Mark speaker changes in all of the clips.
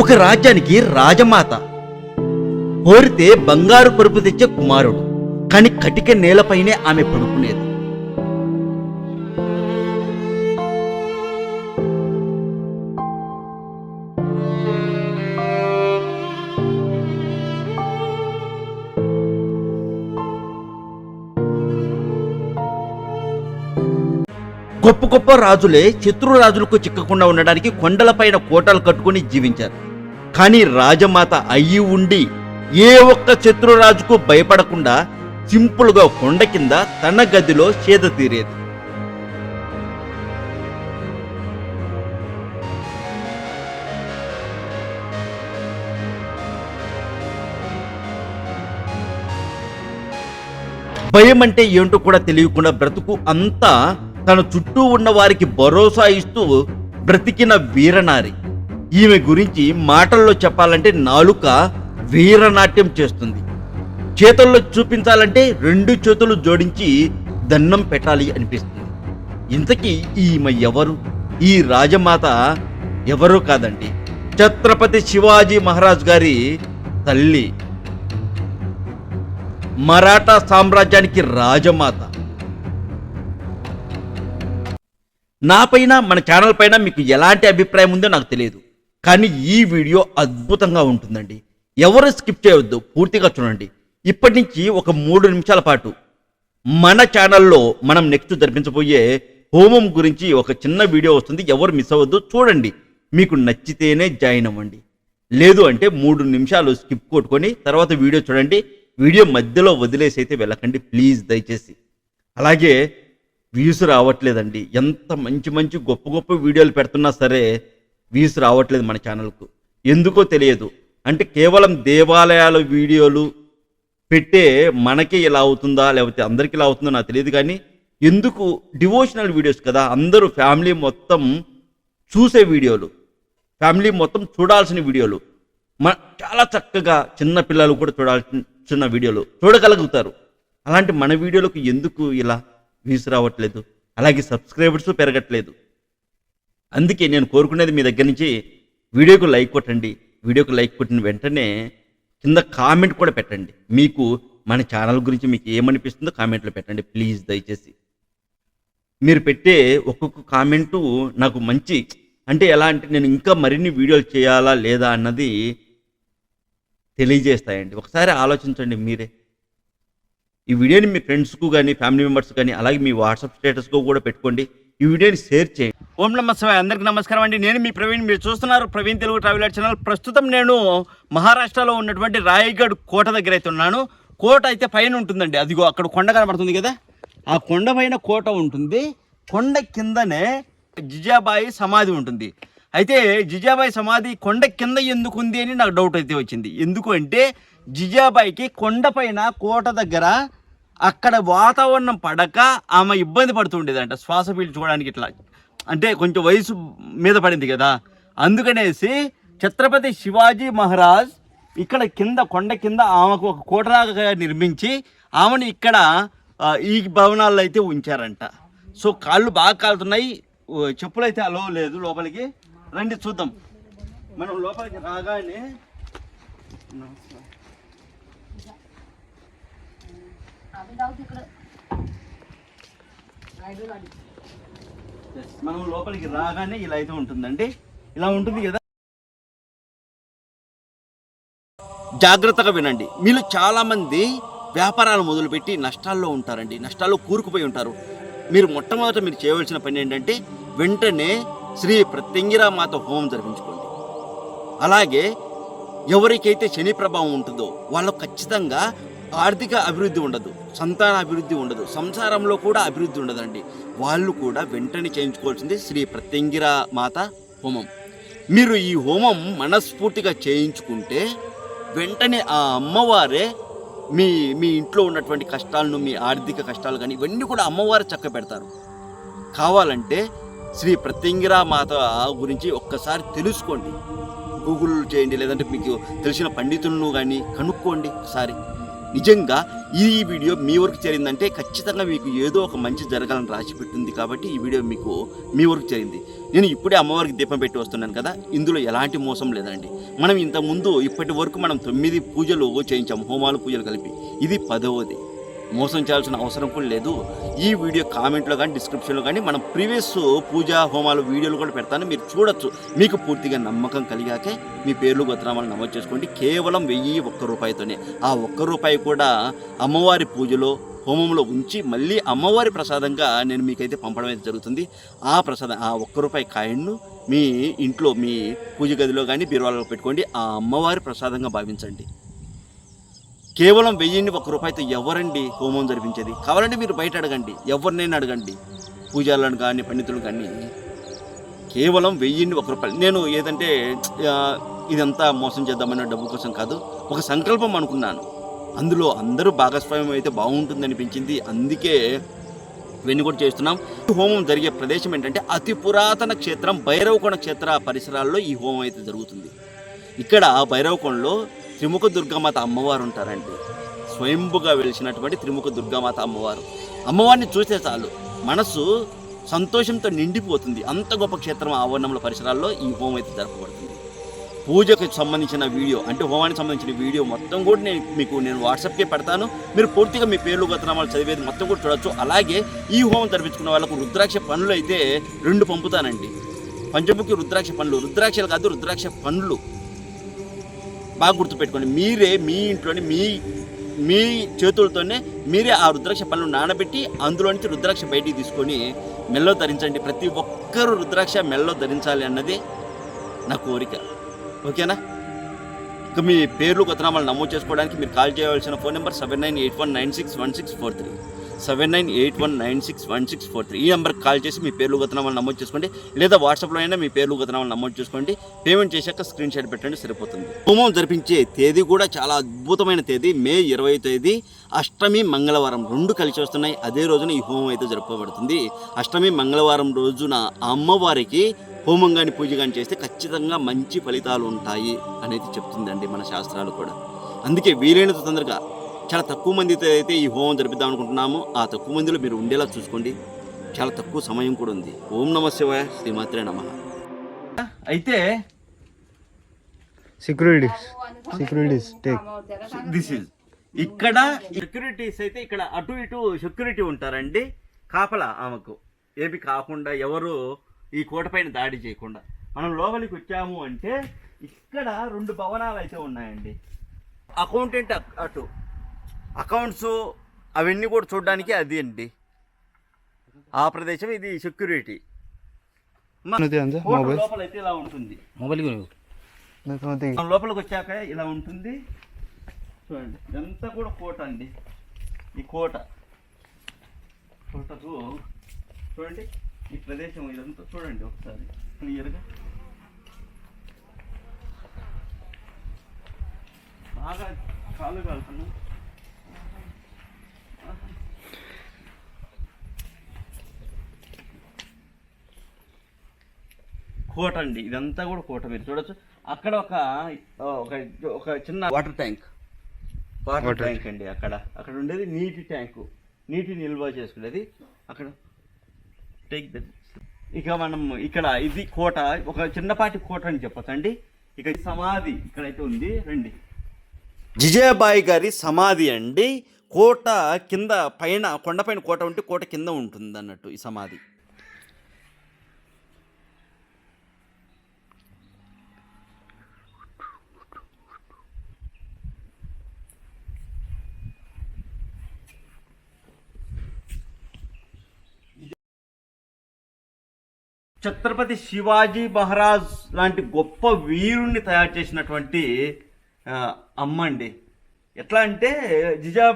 Speaker 1: ఒక రాజ్యానికి రాజమాత. కోరితే బంగారు పరుపు తెచ్చే కుమారుడు కాని కటిక నేలపైనే ఆమె పడుకునేది గొప్ప గొప్ప రాజులే శత్రు రాజులకు చిక్కకుండా ఉండడానికి కొండలపైన కోటలు కట్టుకుని జీవించారు. కానీ రాజమాత అయ్యి ఉండి ఏ ఒక్క శత్రురాజుకు భయపడకుండా సింపుల్గా కొండ కింద తన గదిలో చేద తీరేది. భయం అంటే ఏంటో కూడా తెలియకుండా బ్రతుకు అంతా తన చుట్టూ ఉన్న వారికి భరోసా ఇస్తూ బ్రతికిన వీరనారి. ఈమె గురించి మాటల్లో చెప్పాలంటే నాలుక వీరనాట్యం చేస్తుంది. చేతుల్లో చూపించాలంటే రెండు చేతులు జోడించి దండం పెట్టాలి అనిపిస్తుంది. ఇంతకీ ఈమె ఎవరు? ఈ రాజమాత ఎవరు కాదండి. ఛత్రపతి శివాజీ మహారాజ్ గారి తల్లి. మరాఠా సామ్రాజ్యానికి రాజమాత. నా పైన మన ఛానల్ పైన మీకు ఎలాంటి అభిప్రాయం ఉందో నాకు తెలియదు. కానీ ఈ వీడియో అద్భుతంగా ఉంటుందండి. ఎవరు స్కిప్ చేయవద్దు పూర్తిగా చూడండి. ఇప్పటి నుంచి ఒక మూడు నిమిషాల పాటు మన ఛానల్లో మనం నెక్స్ట్ జరిపించబోయే హోమం గురించి ఒక చిన్న వీడియో వస్తుంది. ఎవరు మిస్ అవ్వద్దు చూడండి. మీకు నచ్చితేనే జాయిన్ అవ్వండి. లేదు అంటే మూడు నిమిషాలు స్కిప్ కొట్టుకొని తర్వాత వీడియో చూడండి. వీడియో మధ్యలో వదిలేసి అయితే వెళ్ళకండి ప్లీజ్ దయచేసి. అలాగే వ్యూస్ రావట్లేదండి. ఎంత మంచి మంచి గొప్ప గొప్ప వీడియోలు పెడుతున్నా సరే వ్యూస్ రావట్లేదు మన ఛానల్కు ఎందుకో తెలియదు. అంటే కేవలం దేవాలయాల వీడియోలు పెట్టే మనకే ఇలా అవుతుందా లేకపోతే అందరికీ ఇలా అవుతుందో నాకు తెలియదు కానీ ఎందుకు డివోషనల్ వీడియోస్ కదా అందరూ ఫ్యామిలీ మొత్తం చూసే వీడియోలు. ఫ్యామిలీ మొత్తం చూడాల్సిన వీడియోలు. మ చాలా చక్కగా చిన్న పిల్లలు కూడా చూడాల్సిన వీడియోలు. చూడగలుగుతారు. అలాంటి మన వీడియోలకు ఎందుకు ఇలా వ్యూస్ రావట్లేదు? అలాగే సబ్స్క్రైబర్స్ పెరగట్లేదు. అందుకే నేను కోరుకునేది మీ దగ్గర నుంచి వీడియోకు లైక్ కొట్టండి. వీడియోకు లైక్ కొట్టిన వెంటనే కింద కామెంట్ కూడా పెట్టండి. మీకు మన ఛానల్ గురించి మీకు ఏమనిపిస్తుందో కామెంట్లో పెట్టండి. ప్లీజ్ దయచేసి. మీరు పెట్టే ఒక్కొక్క కామెంటు నాకు మంచి అంటే ఎలా అంటే నేను ఇంకా మరిన్ని వీడియోలు చేయాలా లేదా అన్నది తెలియజేస్తాయండి. ఒకసారి ఆలోచించండి మీరే. ఈ వీడియోని మీ ఫ్రెండ్స్కు కానీ ఫ్యామిలీ మెంబర్స్ కానీ అలాగే మీ వాట్సాప్ స్టేటస్కు కూడా పెట్టుకోండి. ఈ వీడియోని షేర్ చేయండి ఓం నమ శివాయ. అందరికీ నమస్కారం అండి. నేను మీ ప్రవీణ్. మీరు చూస్తున్నారు ప్రవీణ్ తెలుగు ట్రావెలర్ ఛానల్. ప్రస్తుతం నేను మహారాష్ట్రలో ఉన్నటువంటి రాయగఢ్ కోట దగ్గర అయితే ఉన్నాను. కోట అయితే పైన ఉంటుందండి. అదిగో అక్కడ కొండ కనబడుతుంది కదా? ఆ కొండ పైన కోట ఉంటుంది. కొండ కిందనే జిజాబాయి సమాధి ఉంటుంది. అయితే జిజాబాయి సమాధి కొండ కింద ఎందుకు ఉంది అని నాకు డౌట్ అయితే వచ్చింది. ఎందుకు అంటే జిజాబాయికి కొండపైన కోట దగ్గర అక్కడ వాతావరణం పడక ఆమె ఇబ్బంది పడుతుండేదంట. శ్వాస పీల్చుకోవడానికి ఇట్లా. అంటే కొంచెం వయసు మీద పడింది కదా. అందుకనేసి ఛత్రపతి శివాజీ మహారాజ్ ఇక్కడ కింద కొండ కింద ఆమెకు ఒక కోటలాగా నిర్మించి ఆమెను ఇక్కడ ఈ భవనాల్లో అయితే ఉంచారంట. సో కాళ్ళు బాగా కాలుతున్నాయి. చెప్పులు అయితే అలో లేదు లోపలికి. రండి చూద్దాం. మనం లోపలికి రాగానే మనం లోపలికి రాగానే ఇలా అయితే ఉంటుందండి. ఇలా ఉంటుంది కదా? జాగ్రత్తగా వినండి. మీలో చాలా మంది వ్యాపారాలు మొదలుపెట్టి నష్టాల్లో ఉంటారండి. నష్టాల్లో కూరుకుపోయి ఉంటారు. మీరు మొట్టమొదట మీరు చేయవలసిన పని ఏంటంటే వెంటనే శ్రీ ప్రత్యంగిరా మాత హోమం జరిపించుకోండి. అలాగే ఎవరికైతే శని ప్రభావం ఉంటుందో వాళ్ళకు ఖచ్చితంగా ఆర్థిక అభివృద్ధి ఉండదు. సంతాన అభివృద్ధి ఉండదు. సంసారంలో కూడా అభివృద్ధి ఉండదండి. వాళ్ళు కూడా వెంటనే చేయించుకోవాల్సింది శ్రీ ప్రత్యంగిర మాత హోమం. మీరు ఈ హోమం మనస్ఫూర్తిగా చేయించుకుంటే వెంటనే ఆ అమ్మవారే మీ మీ ఇంట్లో ఉన్నటువంటి కష్టాలను మీ ఆర్థిక కష్టాలు కానీ ఇవన్నీ కూడా అమ్మవారు చక్క పెడతారు. కావాలంటే శ్రీ ప్రత్యంగిరా మాత గురించి ఒక్కసారి తెలుసుకోండి. గూగుల్ చేయండి లేదంటే మీకు తెలిసిన పండితులను కానీ కనుక్కోండి ఒకసారి. నిజంగా ఈ వీడియో మీ వరకు చేరిందంటే ఖచ్చితంగా మీకు ఏదో ఒక మంచి జరగాలని రాసి పెట్టింది కాబట్టి ఈ వీడియో మీకు మీ వరకు చేరింది. నేను ఇప్పుడే అమ్మవారికి దీపం పెట్టి వస్తున్నాను కదా ఇందులో ఎలాంటి మోసం లేదండి. మనం ఇంతకుముందు ఇప్పటి వరకు మనం తొమ్మిది పూజలు చేయించాము హోమాలు పూజలు కలిపి. ఇది పదవది. మోసం చేయాల్సిన అవసరం కూడా లేదు. ఈ వీడియో కామెంట్లో కానీ డిస్క్రిప్షన్లో కానీ మనం ప్రీవియస్ పూజా హోమాలు వీడియోలు కూడా పెడతాను. మీరు చూడొచ్చు. మీకు పూర్తిగా నమ్మకం కలిగాకే మీ పేర్లు గోత్రామాలు నమోదు చేసుకోండి. కేవలం వెయ్యి ఒక్క రూపాయితోనే. ఆ ఒక్క రూపాయి కూడా అమ్మవారి పూజలో హోమంలో ఉంచి మళ్ళీ అమ్మవారి ప్రసాదంగా నేను మీకైతే పంపడం అయితే జరుగుతుంది. ఆ ప్రసాదం ఆ ఒక్క రూపాయి కాయిన్ను మీ ఇంట్లో మీ పూజ గదిలో కానీ బీరువాలలో పెట్టుకోండి. ఆ అమ్మవారి ప్రసాదంగా భావించండి. కేవలం వెయ్యిన్ని ఒక రూపాయితో ఎవరండి హోమం జరిపించేది? కావాలంటే మీరు బయట అడగండి. ఎవరినైనా అడగండి. పూజారులను కానీ పండితులు కానీ. కేవలం వెయ్యిన్ని ఒక రూపాయలు నేను ఏదంటే ఇదంతా మోసం చేద్దామన్న డబ్బు కోసం కాదు ఒక సంకల్పం అనుకున్నాను. అందులో అందరూ భాగస్వామ్యం అయితే బాగుంటుంది అనిపించింది. అందుకే ఇవన్నీ కూడా చేస్తున్నాం. హోమం జరిగే ప్రదేశం ఏంటంటే అతి పురాతన క్షేత్రం భైరవకొండ క్షేత్ర పరిసరాల్లో ఈ హోమం అయితే జరుగుతుంది. ఇక్కడ భైరవకొండలో త్రిముఖ దుర్గామాత అమ్మవారు ఉంటారండి. స్వయంభుగా వెలిసినటువంటి త్రిముఖ దుర్గామాత అమ్మవారు. అమ్మవారిని చూస్తే చాలు. మనసు సంతోషంతో నిండిపోతుంది. అంత గొప్ప క్షేత్రం ఆవరణంలో పరిసరాల్లో ఈ హోమం అయితే జరపబడుతుంది. పూజకు సంబంధించిన వీడియో అంటే హోమానికి సంబంధించిన వీడియో మొత్తం కూడా నేను మీకు నేను వాట్సాప్కే పెడతాను. మీరు పూర్తిగా మీ పేర్లు గతనామాలు చదివేది మొత్తం కూడా చూడొచ్చు. అలాగే ఈ హోమం జరిపించుకున్న వాళ్ళకు రుద్రాక్ష పనులు అయితే రెండు పంపుతానండి. పంచముఖి రుద్రాక్ష పండ్లు. రుద్రాక్షలు కాదు రుద్రాక్ష పండ్లు. బాగా గుర్తుపెట్టుకోండి. మీరే మీ ఇంట్లోని మీ మీ చేతులతోనే మీరే ఆ రుద్రాక్ష పళ్ళను నానబెట్టి అందులో నుంచి రుద్రాక్ష బయటికి తీసుకొని మెల్లో ధరించండి. ప్రతి ఒక్కరూ రుద్రాక్ష మెల్లో ధరించాలి అన్నది నా కోరిక. ఓకేనా? ఇక మీ పేర్లు కొత్తనామాలు నమోదు చేసుకోవడానికి మీరు కాల్ చేయవలసిన phone number seven nine eight one nine six one six four three. Seven nine eight one nine six one six four three ఈ నెంబర్కి కాల్ చేసి మీ పేర్లు గతనామాలు నమోదు చేసుకోండి. లేదా వాట్సాప్లో అయినా మీ పేర్లు గతనామాలు నమోదు చేసుకోండి. పేమెంట్ చేశాక స్క్రీన్ షాట్ పెట్టండి సరిపోతుంది. హోమం జరిపించే తేదీ కూడా చాలా అద్భుతమైన తేదీ. మే ఇరవై తేదీ అష్టమి మంగళవారం రెండు కలిసి వస్తున్నాయి. అదే రోజున ఈ హోమం అయితే జరపబడుతుంది అష్టమి మంగళవారం రోజున అమ్మవారికి హోమం కానీ పూజ కానీ చేస్తే ఖచ్చితంగా మంచి ఫలితాలు ఉంటాయి అనేది చెప్తుందండి మన శాస్త్రాలు కూడా. అందుకే వీలైనంత తొందరగా చాలా తక్కువ మందితో అయితే ఈ హోమం జరిపిద్దాం అనుకుంటున్నాము. ఆ తక్కువ మందిలో మీరు ఉండేలా చూసుకోండి. చాలా తక్కువ సమయం కూడా ఉంది. ఓం నమ శివాయ శ్రీమాత్రే నమ. అయితే
Speaker 2: securities securities take
Speaker 1: this is ఇక్కడ సెక్యూరిటీస్ అయితే ఇక్కడ అటు ఇటు సెక్యూరిటీ ఉంటారండి. కాపలా ఆమెకు. ఏమి కాకుండా ఎవరు ఈ కోట పైన దాడి చేయకుండా. మనం లోపలికి వచ్చాము అంటే ఇక్కడ రెండు భవనాలు అయితే ఉన్నాయండి. అకౌంటెంట్ అక్- అటు. అకౌంట్స్ అవన్నీ కూడా చూడడానికి అది అండి. ఆ ప్రదేశం ఇది సెక్యూరిటీ. లోపల అయితే ఇలా ఉంటుంది.
Speaker 3: మొబైల్
Speaker 1: లోపలికి వచ్చాక ఇలా ఉంటుంది. చూడండి ఇదంతా కూడా కోట అండి. ఈ కోట. కోటకు చూడండి ఈ ప్రదేశం ఇదంతా చూడండి ఒకసారి. క్లియర్గా. బాగా కాలు కాలుతున్నాం కోట అండి. ఇదంతా కూడా కోట మీరు చూడొచ్చు. అక్కడ ఒక ఒక ఒక చిన్న water tank. Water
Speaker 2: Water
Speaker 1: tank అండి అక్కడ. అక్కడ ఉండేది నీటి ట్యాంకు. నీటి నిల్వ చేసుకునేది అక్కడ. టేక్ ద ఇక మనం ఇక్కడ ఇది కోట ఒక చిన్నపాటి కోట అని చెప్పొచ్చండి. ఇక సమాధి ఇక్కడైతే ఉంది. రండి. జిజయబాయి గారి సమాధి అండి. కోట కింద పైన కొండపైన కోట ఉంటే కోట కింద ఉంటుంది అన్నట్టు ఈ సమాధి. ఛత్రపతి శివాజీ మహారాజ్ లాంటి గొప్ప వీరుణ్ణి తయారు చేసినటువంటి అమ్మ అండి. ఎట్లా అంటే జిజా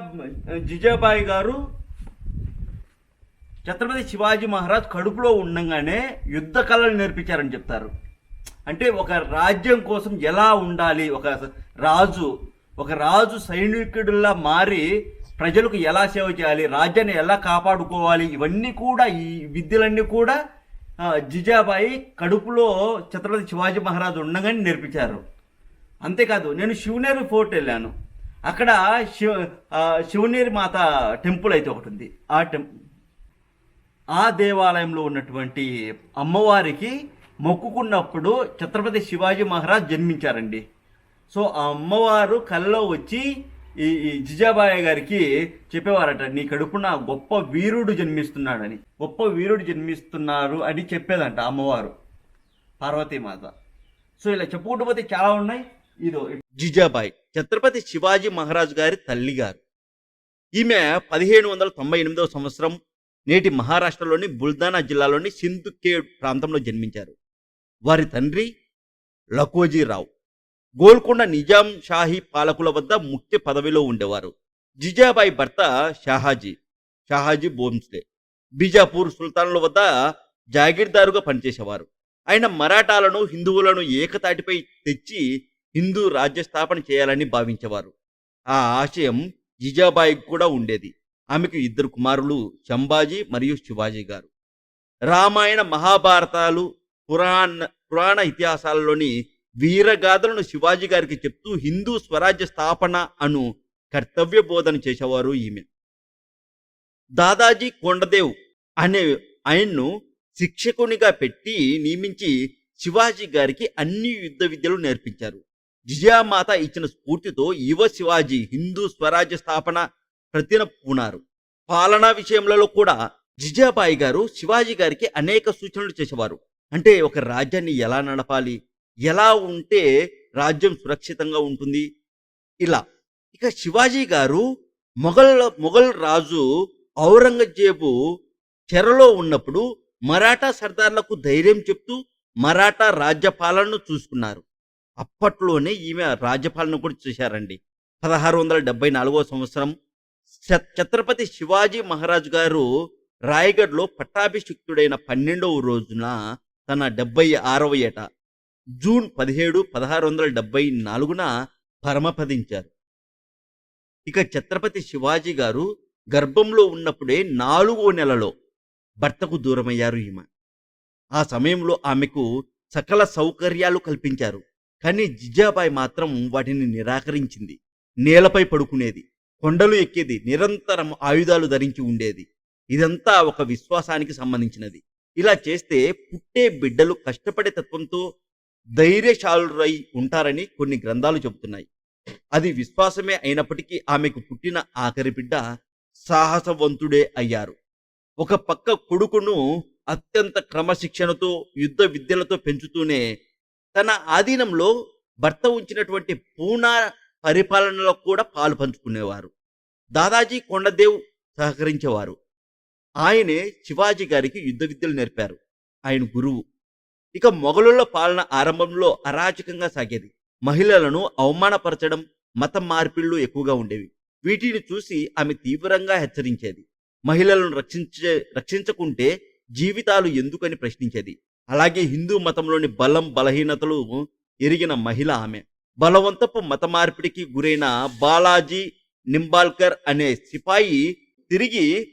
Speaker 1: జిజాబాయి గారు ఛత్రపతి శివాజీ మహారాజ్ కడుపులో ఉండగానే యుద్ధ కళలు నేర్పించారని చెప్తారు. అంటే ఒక రాజ్యం కోసం ఎలా ఉండాలి ఒక రాజు ఒక రాజు సైనికుడిలా మారి ప్రజలకు ఎలా సేవ చేయాలి రాజ్యాన్ని ఎలా కాపాడుకోవాలి ఇవన్నీ కూడా ఈ విద్యలన్నీ కూడా జిజాబాయి కడుపులో ఛత్రపతి శివాజీ మహారాజు ఉండగానే నేర్పించారు. అంతేకాదు నేను శివనేరు ఫోర్ట్ వెళ్ళాను. అక్కడ శివ ఆ, శివనేరి మాత టెంపుల్ అయితే ఒకటి ఉంది. ఆ టెం ఆ దేవాలయంలో ఉన్నటువంటి అమ్మవారికి మొక్కుకున్నప్పుడు ఛత్రపతి శివాజీ మహారాజ్ జన్మించారండి. సో ఆ అమ్మవారు కళ్ళలో వచ్చి ఈ ఈ గారికి చెప్పేవారట నీ కడుపున గొప్ప వీరుడు జన్మిస్తున్నాడని. గొప్ప వీరుడు జన్మిస్తున్నారు అని చెప్పేదంట అమ్మవారు పార్వతీమాత. సో ఇలా చెప్పుకుంటూ పోతే చాలా ఉన్నాయి. ఇదో జిజాబాయి ఛత్రపతి శివాజీ మహారాజు గారి తల్లి గారు ఈమె పదిహేను వందల తొంభై ఎనిమిదవ సంవత్సరం నేటి మహారాష్ట్రలోని బుల్దానా జిల్లాలోని సింధుకేడ్ ప్రాంతంలో జన్మించారు. వారి తండ్రి లకోజీరావు గోల్కొండ నిజాం షాహీ పాలకుల వద్ద ముఖ్య పదవిలో ఉండేవారు. జిజాబాయి భర్త షాహాజీ షాహాజీ భోంస్లే. బీజాపూర్ సుల్తానుల వద్ద జాగీర్దారుగా పనిచేసేవారు. ఆయన మరాఠాలను హిందువులను ఏకతాటిపై తెచ్చి హిందూ రాజ్య స్థాపన చేయాలని భావించేవారు. ఆ ఆశయం జిజాబాయికి కూడా ఉండేది. ఆమెకు ఇద్దరు కుమారులు శంభాజీ మరియు శివాజీ గారు. రామాయణ మహాభారతాలు పురాణ పురాణ ఇతిహాసాలలోని వీరగాథలను శివాజీ గారికి చెప్తూ హిందూ స్వరాజ్య స్థాపన అను కర్తవ్య బోధన చేసేవారు ఈమె. దాదాజీ కొండదేవ్ అనే ఆయన్ను శిక్షకునిగా పెట్టి నియమించి శివాజీ గారికి అన్ని యుద్ధ విద్యలు నేర్పించారు. జిజామాత ఇచ్చిన స్ఫూర్తితో యువ శివాజీ హిందూ స్వరాజ్య స్థాపన ప్రతిన పూనారు పాలనా విషయంలో కూడా జిజాబాయి గారు శివాజీ గారికి అనేక సూచనలు చేసేవారు. అంటే ఒక రాజ్యాన్ని ఎలా నడపాలి? ఎలా ఉంటే రాజ్యం సురక్షితంగా ఉంటుంది? ఇలా. ఇక శివాజీ గారు మొఘల్ మొఘల్ రాజు ఔరంగజేబు చెరలో ఉన్నప్పుడు మరాఠా సర్దార్లకు ధైర్యం చెప్తూ మరాఠా రాజ్యపాలనను చూసుకున్నారు. అప్పట్లోనే ఈమె రాజ్యపాలన కూడా చూశారండి. పదహారు వందల డెబ్బై నాలుగో సంవత్సరం ఛత్రపతి శివాజీ మహారాజు గారు రాయగఢ్లో పట్టాభిషిక్తుడైన పన్నెండవ రోజున తన డెబ్బై ఆరవ ఏట జూన్ పదిహేడు పదహారు వందల డెబ్బై నాలుగున పరమపదించారు. ఇక ఛత్రపతి శివాజీ గారు గర్భంలో ఉన్నప్పుడే నాలుగో నెలలో భర్తకు దూరమయ్యారు ఈమె. ఆ సమయంలో ఆమెకు సకల సౌకర్యాలు కల్పించారు. కానీ జిజాబాయి మాత్రం వాటిని నిరాకరించింది. నేలపై పడుకునేది. కొండలు ఎక్కేది. నిరంతరం ఆయుధాలు ధరించి ఉండేది. ఇదంతా ఒక విశ్వాసానికి సంబంధించినది. ఇలా చేస్తే పుట్టే బిడ్డలు కష్టపడే తత్వంతో ధైర్యశాలురై ఉంటారని కొన్ని గ్రంథాలు చెబుతున్నాయి. అది విశ్వాసమే అయినప్పటికీ ఆమెకు పుట్టిన ఆఖరి బిడ్డ సాహసవంతుడే అయ్యారు. ఒక పక్క కొడుకును అత్యంత క్రమశిక్షణతో యుద్ధ విద్యలతో పెంచుతూనే తన ఆధీనంలో భర్త ఉంచినటువంటి పూనా పరిపాలనలో కూడా పాలు పంచుకునేవారు. దాదాజీ కొండదేవ్ సహకరించేవారు. ఆయనే శివాజీ గారికి యుద్ధ విద్యలు నేర్పారు. ఆయన గురువు. ఇక మొఘలుల పాలన ఆరంభంలో అరాచకంగా సాగేది. మహిళలను అవమానపరచడం మత మార్పిళ్ళు ఎక్కువగా ఉండేవి. వీటిని చూసి ఆమె తీవ్రంగా హెచ్చరించేది. మహిళలను రక్షించే రక్షించకుంటే జీవితాలు ఎందుకని ప్రశ్నించేది. అలాగే హిందూ మతంలోని బలం బలహీనతలు ఎరిగిన మహిళ ఆమె. బలవంతపు మత మార్పిడికి గురైన బాలాజీ నింబాల్కర్ అనే సిపాయి తిరిగి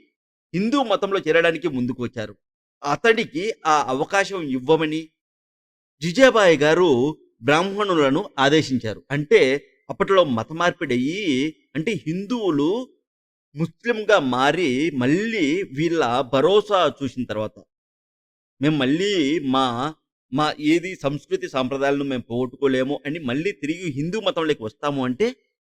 Speaker 1: హిందూ మతంలో చేరడానికి ముందుకు వచ్చారు. అతడికి ఆ అవకాశం ఇవ్వమని జిజేబాయి గారు బ్రాహ్మణులను ఆదేశించారు. అంటే అప్పట్లో మత మార్పిడయ్యి అంటే హిందువులు ముస్లింగా మారి మళ్ళీ వీళ్ళ భరోసా చూసిన తర్వాత మేము మళ్ళీ మా మా ఏది సంస్కృతి సాంప్రదాయాలను మేము పోగొట్టుకోలేము అని మళ్ళీ తిరిగి హిందూ మతంలోకి వస్తాము అంటే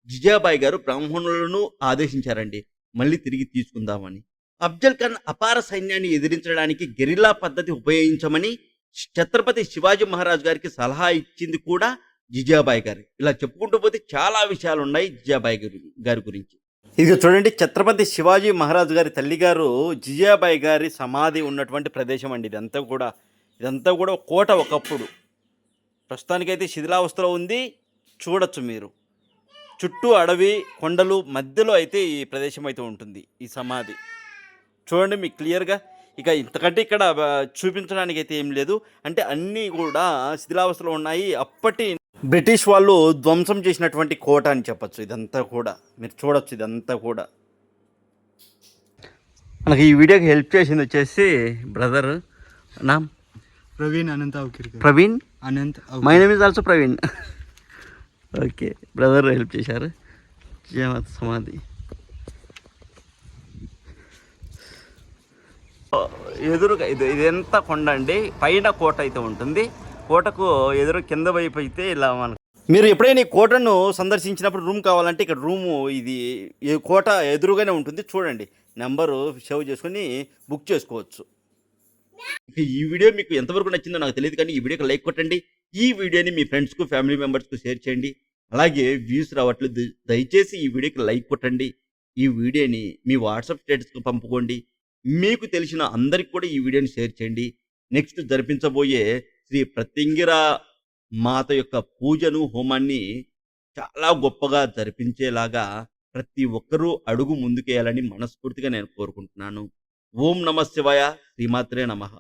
Speaker 1: జిజాబాయి గారు బ్రాహ్మణులను ఆదేశించారండి. మళ్ళీ తిరిగి తీసుకుందామని. అఫ్జల్ ఖాన్ అపార సైన్యాన్ని ఎదిరించడానికి గెరిల్లా పద్ధతి ఉపయోగించమని ఛత్రపతి శివాజీ మహారాజ్ గారికి సలహా ఇచ్చింది కూడా జిజాబాయి గారు. ఇలా చెప్పుకుంటూ పోతే చాలా విషయాలు ఉన్నాయి జిజాబాయి గారి గారి గురించి. ఇది చూడండి ఛత్రపతి శివాజీ మహారాజ్ గారి తల్లి గారు జిజాబాయి గారి సమాధి ఉన్నటువంటి ప్రదేశం అండి ఇదంతా కూడా. ఇదంతా కూడా కోట ఒకప్పుడు. ప్రస్తుతానికైతే శిథిలావస్థలో ఉంది. చూడొచ్చు మీరు. చుట్టూ అడవి కొండలు మధ్యలో అయితే ఈ ప్రదేశం అయితే ఉంటుంది ఈ సమాధి. చూడండి మీకు క్లియర్గా. ఇక ఇంతకంటే ఇక్కడ చూపించడానికి అయితే ఏం లేదు. అంటే అన్నీ కూడా శిథిలావస్థలో ఉన్నాయి. అప్పటి బ్రిటిష్ వాళ్ళు ధ్వంసం చేసినటువంటి కోట అని చెప్పచ్చు. ఇదంతా కూడా. మీరు చూడొచ్చు ఇదంతా కూడా. మనకి ఈ వీడియోకి హెల్ప్ చేసింది వచ్చేసి బ్రదర్ నా
Speaker 3: Praveen Anant
Speaker 1: Praveen?
Speaker 3: Anant
Speaker 1: my name is also Praveen. Okay brother help చేశారు.
Speaker 2: జయమత్ సమాధి. ఎదురుగా ఇది ఇదంతా కొండ అండి. పైన కోట అయితే ఉంటుంది. కోటకు ఎదురు కింద వైపు అయితే ఇలా మనకు మీరు ఎప్పుడైనా ఈ కోటను సందర్శించినప్పుడు రూమ్ కావాలంటే ఇక్కడ రూము ఇది ఈ కోట ఎదురుగానే ఉంటుంది. చూడండి నెంబరు సేవ్ చేసుకొని బుక్ చేసుకోవచ్చు.
Speaker 1: ఈ వీడియో మీకు ఎంతవరకు నచ్చిందో నాకు తెలియదు కానీ ఈ వీడియోకి లైక్ కొట్టండి. ఈ వీడియోని మీ ఫ్రెండ్స్కు ఫ్యామిలీ మెంబర్స్కు షేర్ చేయండి. అలాగే వ్యూస్ రావట్లేదు దయచేసి ఈ వీడియోకి లైక్ కొట్టండి. ఈ వీడియోని మీ వాట్సాప్ స్టేటస్కి పంపుకోండి. మీకు తెలిసిన అందరికి కూడా ఈ వీడియోని షేర్ చేయండి. నెక్స్ట్ జరిపించబోయే శ్రీ ప్రతింగిర మాత యొక్క పూజను హోమాన్ని చాలా గొప్పగా జరిపించేలాగా ప్రతి ఒక్కరూ అడుగు ముందుకేయాలని మనస్ఫూర్తిగా నేను కోరుకుంటున్నాను. ఓం నమ శివాయ. శ్రీమాత్రే నమః.